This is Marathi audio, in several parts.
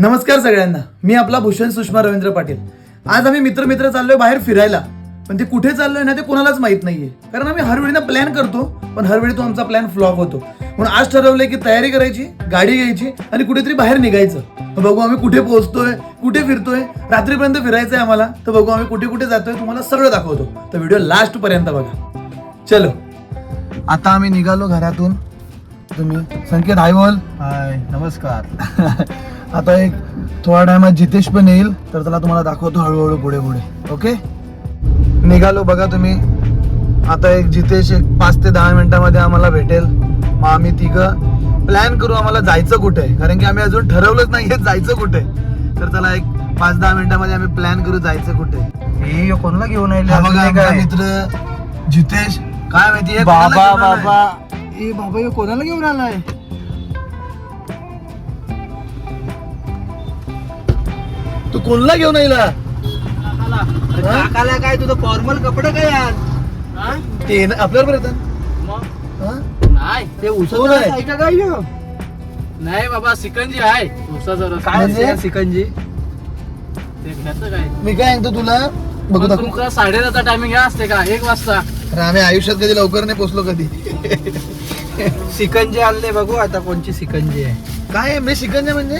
नमस्कार सगळ्यांना. मी आपला भूषण सुषमा रवींद्र पाटील. आज आम्ही मित्र मित्र चाललोय बाहेर फिरायला. पण ते कुठे चाललोय ना ते कोणालाच माहीत नाहीये. कारण आम्ही हर वेळी ना प्लॅन करतो पण हर वेळी तो आमचा प्लॅन फ्लॉप होतो. म्हणून आज ठरवलंय की तयारी करायची गाडी घ्यायची आणि कुठेतरी बाहेर निघायचं. तर बघू आम्ही कुठे पोहोचतोय कुठे फिरतोय. रात्रीपर्यंत फिरायचंय आम्हाला. तर बघू आम्ही कुठे कुठे जातोय तुम्हाला सगळं दाखवतो. तर व्हिडिओ लास्ट पर्यंत बघा. चलो. आता आम्ही निघालो घरातून. तुम्ही संकेत हाय बोल हाय नमस्कार. आता एक थोड्या टायमात जितेश पण येईल तर त्याला तुम्हाला दाखवतो हळूहळू पुढे पुढे. ओके निघालो बघा तुम्ही. आता एक जितेश एक पाच ते दहा मिनिटामध्ये आम्हाला भेटेल. मग आम्ही तिघं प्लॅन करू आम्हाला जायचं कुठे? कारण की आम्ही अजून ठरवलंच नाहीये जायचं कुठे. तर त्याला एक पाच दहा मिनिटामध्ये आम्ही प्लॅन करू जायचं कुठे. कोणाला घेऊन बघा मित्र जितेश. काय माहिती बाबा? बाबा. ए बाबा कोणाला घेऊन आलाय? तू कोणला घेऊन येईल काकाला. काय तुझं फॉर्मल कपडे काय आज? ते ना- आपल्याबरोबर येतात हा? नाही ते कोण उसळ आहे? आहे का काय ह्यो? नाही बाबा सिकंजी आहे. उसाचा रस. काय म्हणजे? असते सिकंजी? ते घ्यायचं काय? मी काय सांगतो तुला? बघू पण दाखव. तुमचा साडेदहाचा टायमिंग असते का? एक वाजता. अरे आम्ही आयुष्यात कधी लवकर नाही पोचलो कधी. सिकंजी आणले बघू आता कोणची सिकंजी आहे. काय मी शिकंजे म्हणजे?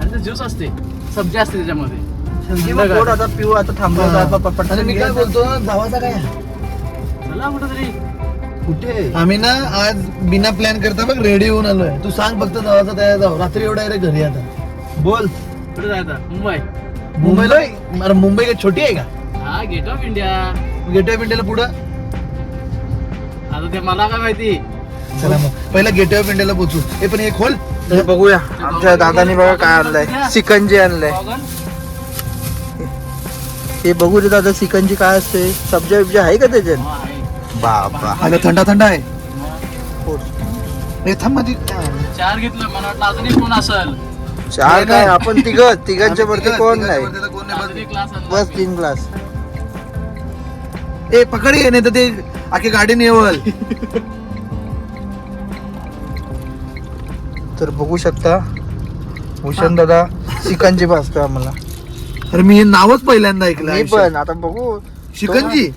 आणि ते ज्यूस असते. सब्जी असते त्याच्यामध्ये? आता पिऊ आता थांबलो मी काय. बोलतो जावाचा काय? चला कुठं तरी कुठे? आम्ही ना आज बिना प्लॅन करता बघ रेडी होऊन आलोय. तू सांग फक्त जावाचा तयार जाऊ रात्री एवढा रे घरी आता. बोल. कुठे जायचं? मुंबई. मुंबईला? अरे मुंबई काय छोटी आहे का? हा gate of India gateway of इंडियाला पुढं? आता ते मला काय माहिती? चला मग. पहिला गेटवे ऑफ इंडियाला पोचू हे पण एक खोल हे बघूया. आमच्या दादानी बघा काय आणलंय. सिकंजी आणलंय? हे बघू रे दादा सिकंजी काय असते सब्जा बिब्जा आहे का त्याच्यात. बाबा. अगं थंडा थंडा आहे. थांब चार घेतलं मला वाटलं अजूनही कोण असेल. चार काय आपण तिघ तिघांच्या वरती कोण नाही? नाही बस तीन ग्लास ए पकड ये नाही तर ते आखी गाडी नेवल तर बघू शकता. भूषण दादा सिकंजी भासतो आम्हाला. अरे मी हे नावच पहिल्यांदा ऐकलं मी आयुष्यात. पण आता बघू. शिकंजी?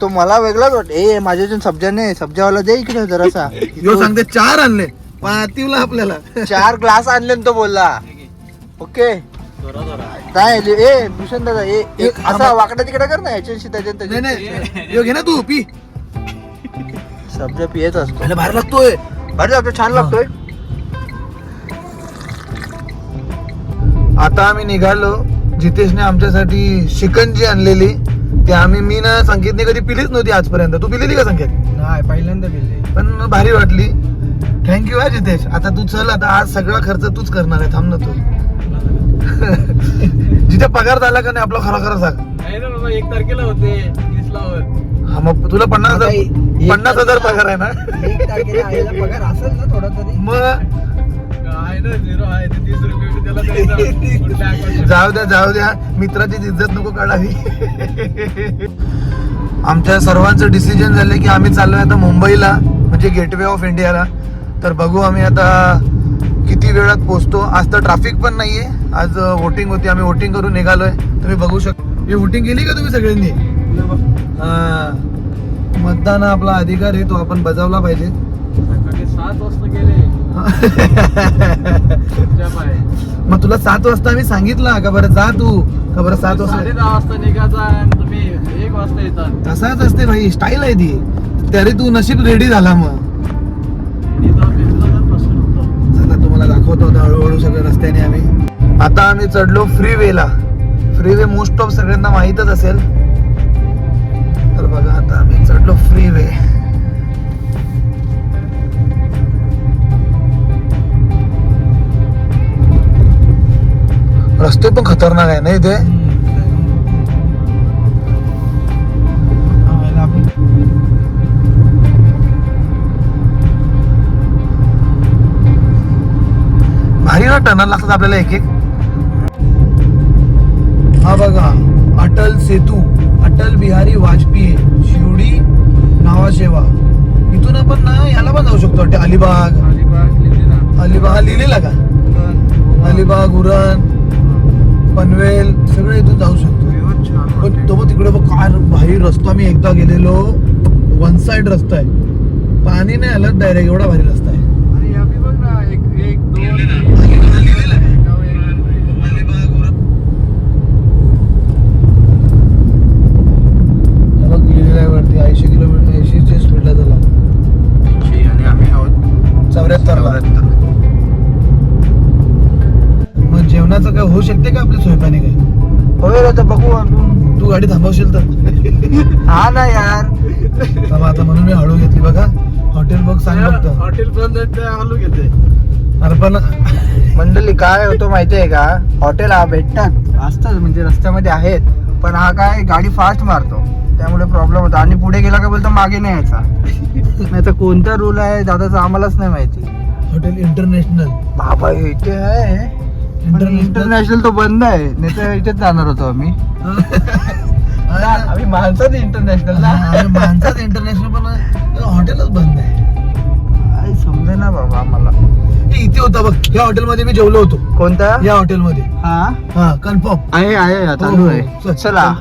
तो मला वेगळाच वाटत ए माझ्या सब्जा नाही सब्जावाला दे इकडे जरासा. यो सांगते चार आणले. पातीवला आपल्याला. चार ग्लास आणले ना तो बोलला. ओके. काय ए भूषण दादा ए एक असा वाकडा तिकडे कर ना याच्याशी त्याच्या नाही त्याच्या नाही यो घे ना तू पी. सब्जा पियत असतो. पहिला बाहेर लागतोय. भारी लागतो छान लागतोय. आता आम्ही निघालो. जितेशने आमच्यासाठी शिकंजी आणलेली ते आम्ही मी ना संकेतने कधी पिलीच नव्हती आजपर्यंत. तू पिलेली का संकेत? नाही पहिल्यांदा पिले. पण भारी वाटली. थँक्यू हा जितेश. आता तू चल आता आज सगळा खर्च तूच करणार आहे. थांब ना तू. जिथे पगार झाला का नाही आपला खरा खरा सांग. नाही ना बाबा एक तारखेला होते हा मग तुला पन्नास हजार पन्नास हजार पगार आहे ना? एक तारखेला आईला पगार असेल ना थोडा तरी. मग ना झिरो आहे ते तीस रुपये मी त्याला द्यायचा कुठल्या account ला? जाऊ द्या जाऊ द्या. मित्राची इज्जत नको काढावी. आमच्या सर्वांचं डिसिजन झालं की आम्ही चाललोय आता मुंबईला म्हणजे गेटवे ऑफ इंडियाला तर बघू आम्ही आता किती वेळात पोहोचतो आज तर ट्रॅफिक पण नाहीये. आज वोटिंग होती. आम्ही वोटिंग करून निघालोय. तुम्ही बघू शकता ही वोटिंग केली का तुम्ही सगळ्यांनी? हा. मतदान हा आपला अधिकार आहे तो आपण बजावला पाहिजे. सात वाजता गेले. मग तुला सात वाजता आम्ही सांगितलं का बरं जा तू? का बरं सात वाजता साडे दहा वाजता निघायचा आणि तुम्ही एक वाजता येतात तसाच असते भाई स्टाईल आहे ती. तरी तू नशीब रेडी झाला मग. होतो. तुम्हाला दाखवतो आता हळूहळू सगळ्या रस्त्याने आम्ही. आता आम्ही चढलो फ्री वेला फ्री वे मोस्ट ऑफ सगळ्यांना माहीतच असेल. तर बघा आता आम्ही चढलो फ्री वे रस्ते पण खतरनाक आहे ना इथे? भारी ना टनल लागतात आपल्याला एक एक. हा बघा अटल सेतू अटल बिहारी वाजपेयी शिवडी नावाशेवा. इथून आपण ना याला पण जाऊ शकतो वाटतं अलिबाग. अलिबाग अलिबाग लिहिलेला का? अलिबाग उरण. पनवेल सगळं इथून जाऊ शकतो. पण. तो तिकडे बघ काय भाई रस्ता मी एकदा गेलेलो. वन साइड रस्ता आहे. पाणी नाही आलं डायरेक्ट एवढा भारी रस्ता आहे. गाडी थांबवशील तर. हा ना यार. थांबा आता म्हणून मी हळू घेतली बघा. हॉटेल बघ सांग बघतो हॉटेल बंद आहे ते हलू घेते. अरे पण मंडळी काय होतं माहितीये का? हॉटेल हा भेटतात. असतात म्हणजे रस्त्यामध्ये आहेत. पण हा काय गाडी फास्ट मारतो. त्यामुळे प्रॉब्लेम होतो. आणि पुढे गेला का बोलतो मागे नाही यायचा. नाही तर कोणता रूल आहे? दादाचा आम्हालाच नाही माहिती. हॉटेल इंटरनॅशनल बाबा इथे आहे. इंटरनॅशनल तो बंद आहे. नाही तर इथेच जाणार होतो आम्ही. आम्ही माणसात इंटरनॅशनल माणसात इंटरनॅशनल पण हॉटेलच बंद आहे. काय समजे ना बाबा आम्हाला. हे इथे होता बघ. या हॉटेलमध्ये मी जेवलो होतो. कोणता? या हॉटेलमध्ये हा? हा कन्फर्म आहे आहे हो, चालू आहे. चला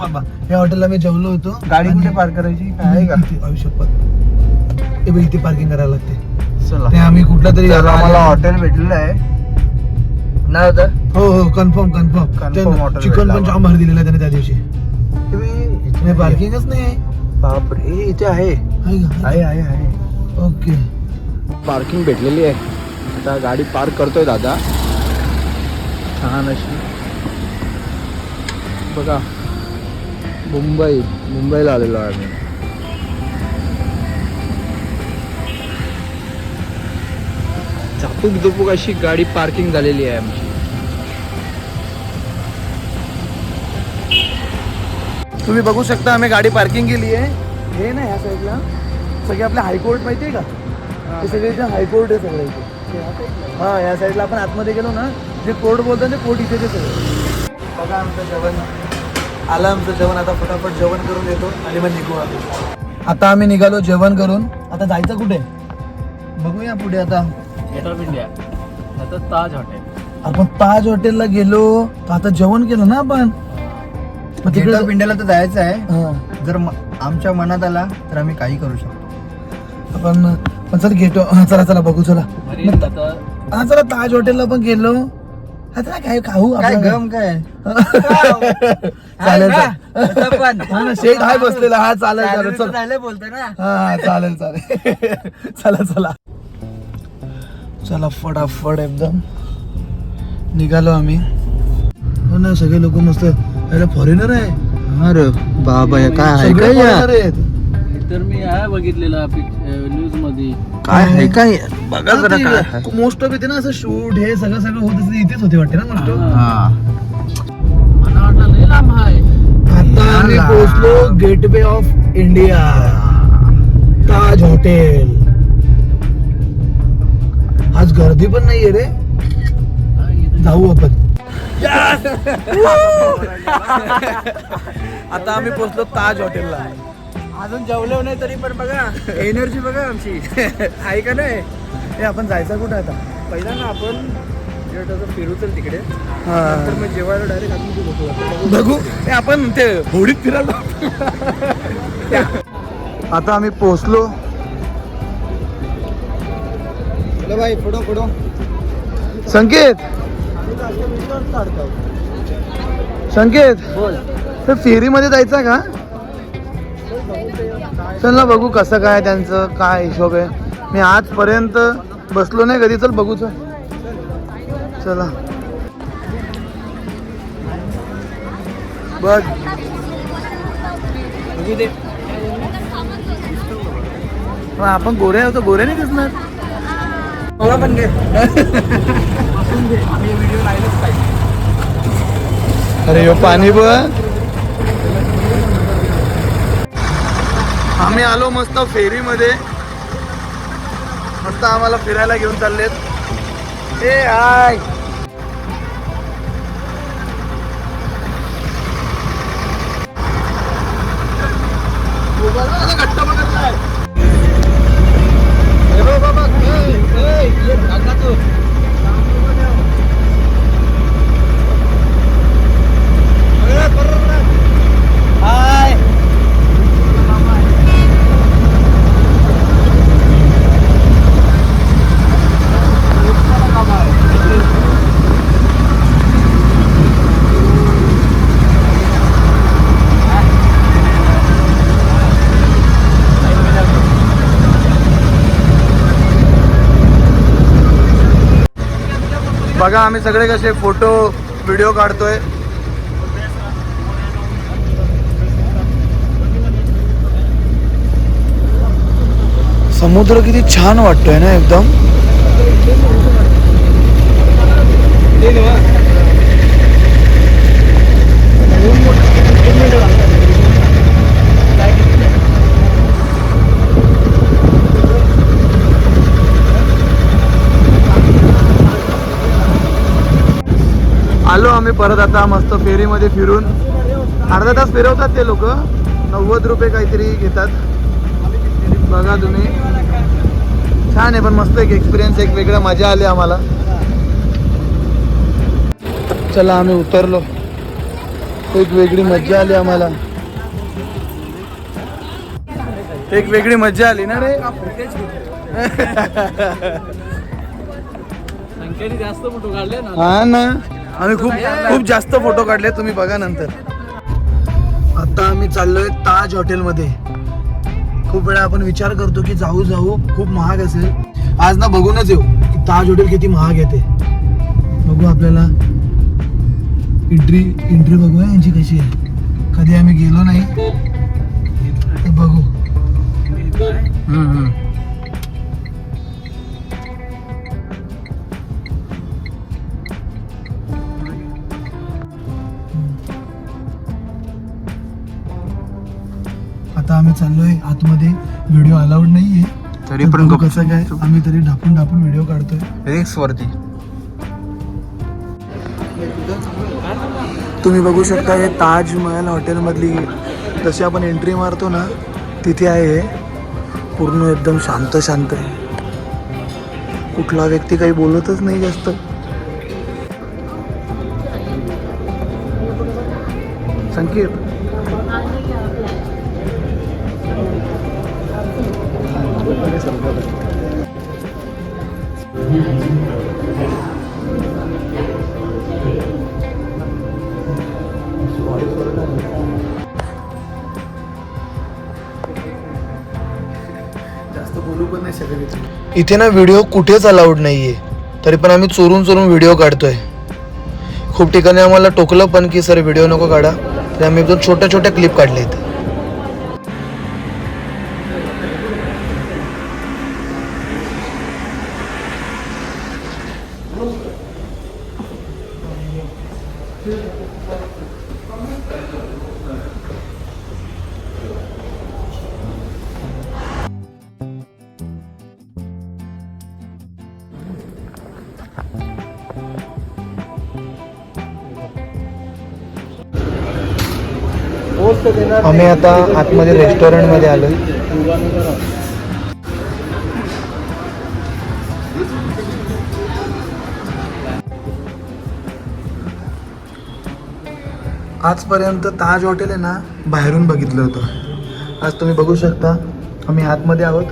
बाबा. या हॉटेलला मी जेवलो होतो. गाडी कुठे पार्क करायची? काय आहे का? आयुष्यपत हे बघ इथे पार्किंग करायला लागते. चला. ते आम्ही कुठला तर आम्हाला हॉटेल भेटलेलं आहे. ना दादा हो हो confirm Confirm. Confirm hotel chicken भेटला पण. जाम भारी दिलेला त्याने त्या दिवशी. तुम्ही नाही पार्किंगच नाही. बापरे इथे? आहे. आहे आहे ओके. पार्किंग भेटलेली आहे. आता गाडी पार्क करतोय दादा. छान अशी. बघा. मुंबई मुंबईला आलेलो आहे आम्ही. झापूक दुपूक अशी गाडी पार्किंग झालेली आहे आमची. तुम्ही बघू शकता आम्ही गाडी पार्किंग केली आहे. हे ना ह्या साईडला. सगळे आपले हायकोर्ट माहिती आहे का? हे. सगळे इथे हायकोर्ट आहे सगळं इथे. हा या साईडला आपण आतमध्ये गेलो ना जे कोर्ट बोलतात ते कोर्ट इथे ते सगळं. बघा आमचं जेवण. आलं आमचं जेवण आता फटाफट जेवण करून येतो आणि मग निघू आम्ही. आता आम्ही निघालो जेवण करून. आता जायचं कुठे? बघूया पुढे आता. गेट ऑफ इंडिया आता ताज हॉटेल आपण ताज हॉटेलला गेलो तर आता जेवण केलं ना आपण? मग तिकडे तिकडे पिंड्याला तर जायचं आहे. जर म- आमच्या मनात आला तर आम्ही काही करू शकतो. आपण पण चल घेतो हा चला चला बघू चला. आता हा चला ताज हॉटेलला पण गेलो. हा चला काय खाऊ काय गम काय? चालेल हा? पण. हा ना शेठ हाय बसलेला. हा चालेल चालेल चालेल चल. चालेल बोलतोय ना. हा हा, चालेल चालेल. चला चला. चला फटाफट एकदम. निघालो आम्ही. हो ना सगळे लोक मस्त फॉरेनर आहे. अरे बाबा या काय आहे काय तर मी आहे बघितलेला न्यूजमध्ये काय आहे काय? बघा जरा काय. मोस्ट ऑफ येते ना असं शूट हे सगळं सगळं होत असते इथेच होते वाटते ना मोस्ट ऑफ हा. मला वाटलं लय लांब आहे. आता आम्ही. पोहोचलो gateway of India Taj hotel आज गर्दी पण नाहीये रे. जाऊ आपण. आता आम्ही पोहोचलो ताज हॉटेलला. अजून जेवलो नाही तरी पण बघा एनर्जी बघा आमची. आहे का नाही? हे आपण जायचं कुठे आता? पहिला ना आपण जेवढं फिरू चल तिकडे. हा. मग जेवायला डायरेक्ट आम्ही बघू बघू. हे आपण ते होडीत फिरायला. आता आम्ही पोहोचलो. भाई फोटो फोटो. संकेत? संकेत? तर फेरीमध्ये जायचं का? चल ना बघू कसं काय त्यांचं काय हिशोब आहे. मी आजपर्यंत बसलो नाही कधी. चल बघू चल. बघ. आपण गोरे होतो गोरे नाही दिसणार. मला पण घे. अरे यो पाणी बघ. आम्ही आलो मस्त फेरीमध्ये. मस्त आम्हाला फिरायला घेऊन चाललेत. A I. बघा आम्ही सगळे कसे फ़ोटो व्हिडिओ काढतोय. समुद्र किती छान वाटतोय ना एकदम. आम्ही परत आता मस्त फेरीमध्ये फिरून अर्धा तास फिरवतात ते लोक. नव्वद रुपये काहीतरी घेतात. बघा तुम्ही. छान आहे पण मस्त एक एक्सपिरियन्स एक वेगळा मजा आली आम्हाला. चला आम्ही उतरलो. एक वेगळी मजा आली आम्हाला. एक वेगळी मजा आली ना रे? जास्त फोटो काढले ना. हा ना. आम्ही खूप खूप जास्त फोटो काढले तुम्ही बघा नंतर. आता आम्ही चाललोय ताज हॉटेलमध्ये. खूप वेळा आपण विचार करतो की जाऊ जाऊ खूप महाग असेल. आज ना बघूनच येऊ की ताज हॉटेल किती महाग येते बघू आपल्याला. एंट्री एंट्री बघूया यांची कशी आहे. कधी आम्ही गेलो नाही बघू. चाललोय. आतमध्ये व्हिडिओ अलाउड नाहीये. तरी तर पण बघू गप- कसं काय आम्ही तरी ढापून ढापून व्हिडिओ काढतोय. रिक्स वरती. तुम्ही बघू शकता हे ताजमहल हॉटेलमधली जशी आपण एंट्री मारतो ना तिथे आहे. हे. पूर्ण एकदम शांत शांत आहे. कुठला व्यक्ती काही बोलतच नाही जास्त. संकेत. इथे ना व्हिडिओ कुठेच अलाउड नाहीये. तरी पण आम्ही चोरून चोरून व्हिडिओ काढतोय. खूप ठिकाणी आम्हाला टोकलं पण की सर व्हिडिओ नको काढा. तर आम्ही एकदम छोट्या छोट्या क्लिप काढल्या इथे आता आतमध्ये रेस्टॉरंटमध्ये आलो आजपर्यंत ताज हॉटेल आहे ना बाहेरून बघितलं होतं. आज तुम्ही बघू शकता आम्ही आतमध्ये आहोत.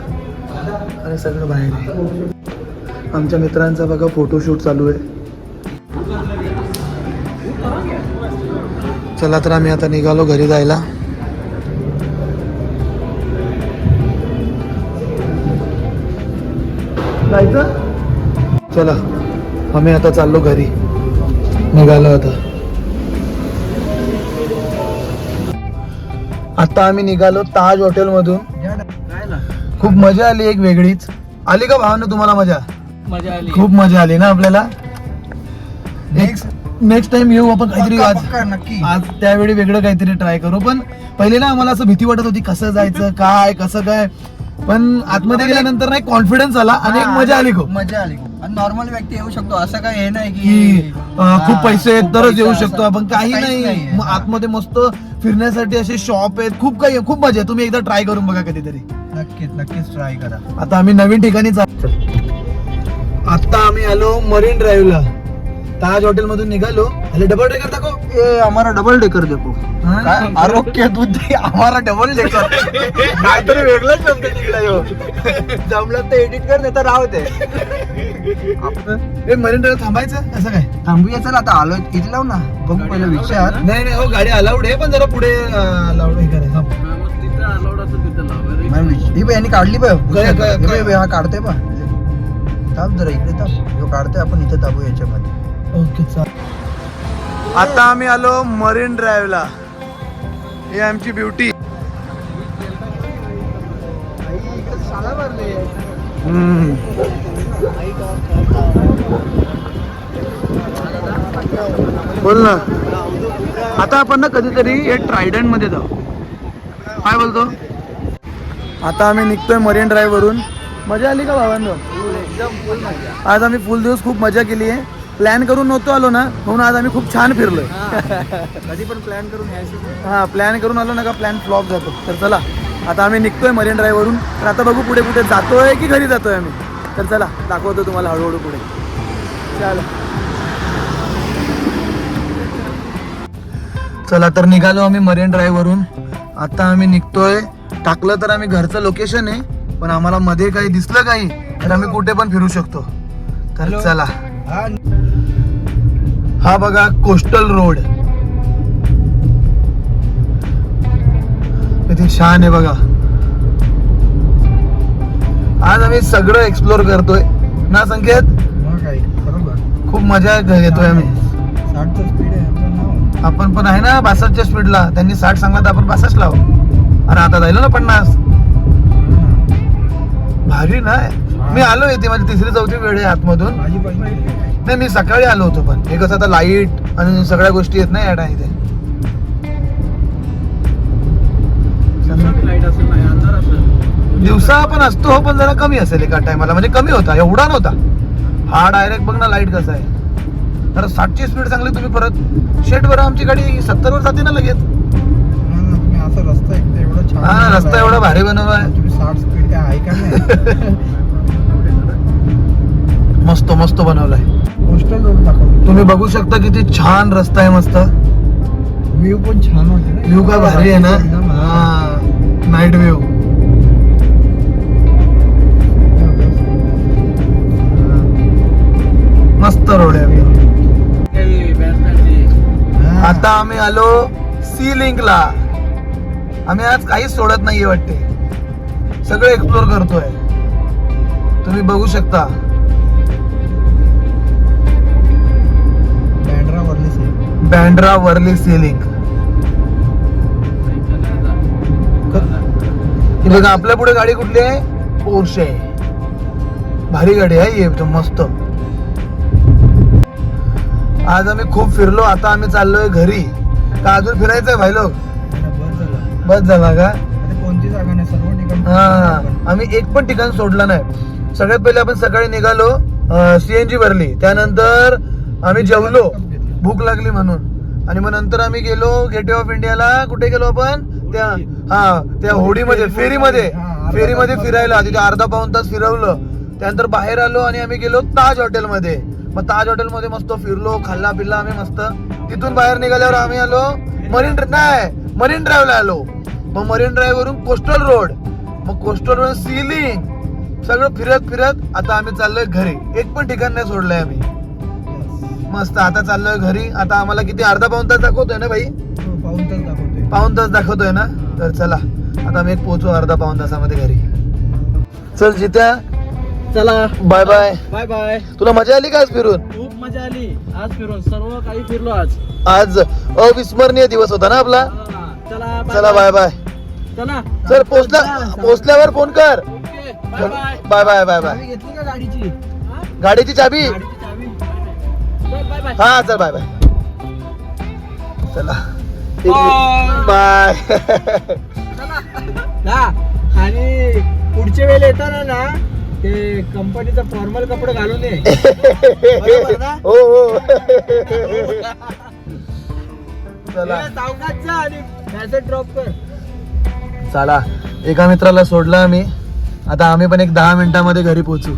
आणि सगळं बाहेर आहे. आमच्या मित्रांचा बघा फोटोशूट चालू आहे. चला तर आम्ही आता निघालो घरी जायला. जायचं? चला आम्ही आता चाललो घरी. निघालो आता. आता आम्ही निघालो ताज हॉटेल मधून काय ना खूप मजा आली एक वेगळीच. आली का भावना तुम्हाला मजा? मजा आली. खूप मजा आली ना आपल्याला? नेक्स्ट नेक्स्ट टाइम येऊ आपण काहीतरी आज. नक्की. आज त्यावेळी वेगळं काहीतरी ट्राय करू. पण पहिले ना आम्हाला असं भीती वाटत होती कसं जायचं काय कसं काय? पण आतमध्ये गेल्यानंतर नाही कॉन्फिडन्स आला आणि एक मजा आली खूप. मजा आली खूप. आणि नॉर्मल व्यक्ती येऊ शकतो असं काय हे नाही की अं, खूप पैसे आहेत तरच येऊ शकतो आपण काही नाही. मग आतमध्ये मस्त फिरण्यासाठी असे शॉप आहेत खूप काही आहे, खूप मजा आहे. तुम्ही एकदा ट्राय करून बघा कधीतरी. नक्कीच नक्कीच ट्राय करा. आता आम्ही नवीन ठिकाणी आता आम्ही आलो मरीन ड्राईव्हला. ताज हॉटेल मधून निघालो. अरे डबल ट्रेकर दाखव. ए आम्हाला डबल डेकर देखो हा? काय आरोग्य दूध दे आम्हाला डबल डेकर काहीतरी वेगळंच निघला ह्यो. जमलं तर एडिट कर नाही तर राहू दे. मरीन ड्राईव्ह थांबायचं? कसं काय? थांबूया चल आता आलोय. इथे लाव ना. बघू पहिला विचार नाही नाही हो गाडी अलाउड आहे पण जरा पुढे अलाउड हे करायचं असं यांनी काढली हे हा काढतोय बा थांब जरा इकडे थांब. ह्यो काढतोय आपण इथे थांबू याच्यामध्ये. ओके आता आम्ही आलो मरीन ड्राईव्हला. ही आमची ब्युटी. बोल ना. आता आपण ना कधीतरी हे ट्रायडंटमध्ये जाऊ. काय बोलतो? आता आम्ही निघतोय मरीन ड्राईव्ह वरून मजा आली का भावांनो? आज आम्ही फुल दिवस खूप मजा केली आहे प्लॅन करून नव्हतो आलो ना म्हणून आज आम्ही खूप छान फिरलोय. कधी पण प्लॅन करून हा प्लॅन करून आलो ना का प्लॅन फ्लॉप जातो. तर चला आता आम्ही निघतोय मरीन ड्राईव्ह वरून. तर आता बघू पुढे कुठे जातोय की घरी जातोय आम्ही. तर चला दाखवतो तुम्हाला हळूहळू पुढे. चला. चला तर निघालो आम्ही मरीन ड्राईव्ह वरून. आता आम्ही निघतोय. टाकलं तर आम्ही घरचं लोकेशन आहे पण आम्हाला मध्ये काही दिसलं काही तर आम्ही कुठे पण फिरू शकतो. तर. चला. हा बघा कोस्टल रोड. किती छान आहे बघा. आज आम्ही सगळं एक्सप्लोर करतोय. ना संकेत? खूप मजा घेतोय आम्ही. आपण पण आहे ना बासष्टच्या स्पीडला त्यांनी साठ सांगला तर आपण बासष्ट लावू अरे आता जायला ना पन्नास. भारी ना. मी आलो इथे माझी तिसरी चौथी वेळ आहे आतमधून. नाही मी सकाळी आलो होतो पण. हे कसं आता लाइट आणि सगळ्या गोष्टी आहेत ना या टाइम इथे लाइट असेल नाही अंधार असेल. दिवसा पण असतो हो पण जरा कमी असेल एका टायमाला म्हणजे कमी होता एवढा नव्हता. हा डायरेक्ट बघ ना लाइट कसा आहे. तर साठची स्पीड चांगली तुम्ही परत. शेट बरं आमची गाडी सत्तर वर जाते ना लगेच. तुम्ही असा रस्ता एक तर एवढा छान हा रस्ता एवढा भारी बनवला आहे. तुम्ही साठ स्पीड काय आहे का नाही. मस्त मस्त बनवलाय. तुम्ही बघू शकता किती छान रस्ता आहे मस्त. व्ह्यू पण छान होते व्ह्यू का भारी आहे ना? हा. नाईट व्ह्यू मस्त रोड आहे. आता आम्ही आलो सी लिंकला आम्ही आज काहीच सोडत नाहीये वाटते. सगळं एक्सप्लोर करतोय. तुम्ही बघू शकता. बँड्रा वर्ली सिलिंग बघा आपल्या पुढे गाडी कुठली आहे? पोर्शे आहे. भारी गाडी आहे एकदम मस्त. आज आम्ही खूप फिरलो आता आम्ही चाललोय घरी. का अजून फिरायचंय भाई लोक? बस झाला का? कोणती जागा नाही सर्व हा आम्ही एक पण ठिकाण सोडलं नाही. सगळ्यात पहिले आपण सकाळी निघालो सीएनजी भरली त्यानंतर आम्ही जेवलो. भूक लागली म्हणून. आणि मग नंतर आम्ही गेलो गेटवे ऑफ इंडियाला कुठे गेलो आपण? त्या हा त्या होडीमध्ये फेरीमध्ये. फेरीमध्ये फिरायला. तिथे अर्धा पाऊन तास फिरवलं. त्यानंतर बाहेर आलो आणि आम्ही गेलो ताज हॉटेलमध्ये. मग ताज हॉटेलमध्ये मस्त फिरलो खाल्ला पिल्ला आम्ही मस्त. तिथून बाहेर निघाल्यावर आम्ही आलो मरीन नाही मरीन ड्राईव्हला आलो. मग मरीन ड्राईव्ह वरून कोस्टल रोड. मग कोस्टल रोड सिलिंग. सगळं फिरत फिरत आता आम्ही चाललोय घरी. एक पण ठिकाण नाही सोडलंय आम्ही. मस्त आता चाललोय घरी. आता आम्हाला किती अर्धा पाऊन तास दाखवतोय ना भाई? हो, पाऊन तास दाखवतोय. पाऊन तास दाखवतोय ना? तर चला आता आम्ही एक पोहोचू अर्धा पाऊन तासामध्ये घरी. चल जित्या. चला. बाय बाय बाय बाय तुला मजा आली का आज फिरून? खूप मजा आली. आज फिरून. सर्व काही फिरलो आज. आज अविस्मरणीय दिवस होता ना आपला? चला चला बाय बाय चला. चल पोचल्या पोचल्यावर फोन कर. Bye bye bye bye bye गाडीची? गाडीची चाबी. हा चल बाय बाय चला. बाय हा आणि पुढच्या वेळेला येताना ना ते कंपनीचा फॉर्मल कपडे घालून ये. बरोबर ना? हो हो. चला. ए, सावकाश जा आणि मॅसेज ड्रॉप कर. चला. एका मित्राला सोडलं आम्ही. आता आम्ही पण एक दहा मिनिटामध्ये घरी पोहोचू.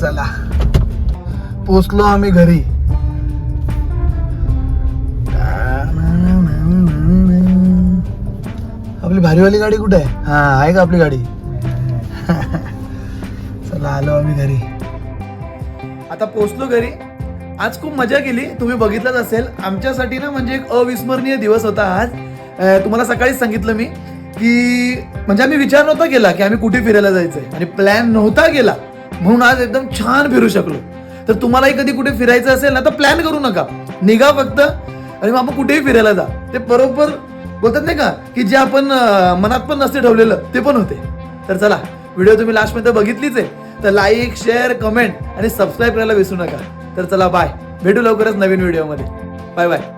चला. पोचलो आम्ही घरी. आपली भारीवाली गाडी कुठे आहे? हा आहे का आपली गाडी? चला आलो आम्ही घरी. आता पोचलो घरी. आज खूप मजा केली. तुम्ही बघितलंच असेल आमच्यासाठी ना म्हणजे एक अविस्मरणीय दिवस होता आज. तुम्हाला सकाळीच सांगितलं मी की म्हणजे आम्ही विचार नव्हता केला की आम्ही कुठे फिरायला जायचंय. आणि प्लॅन नव्हता केला. म्हणून आज एकदम छान फिरू शकलो. तर तुम्हालाही कधी कुठे फिरायचं असेल ना तर प्लॅन करू नका. निघा फक्त आणि मग आपण कुठेही फिरायला जा. ते बरोबर बोलतात नाही का की जे आपण मनात पण नसते ठेवलेलं ते पण होते. तर चला व्हिडिओ तुम्ही लास्टपर्यंत बघितलीच आहे. तर लाईक शेअर कमेंट आणि सबस्क्राईब करायला विसरू नका. तर चला बाय भेटू लवकरच नवीन व्हिडिओमध्ये बाय बाय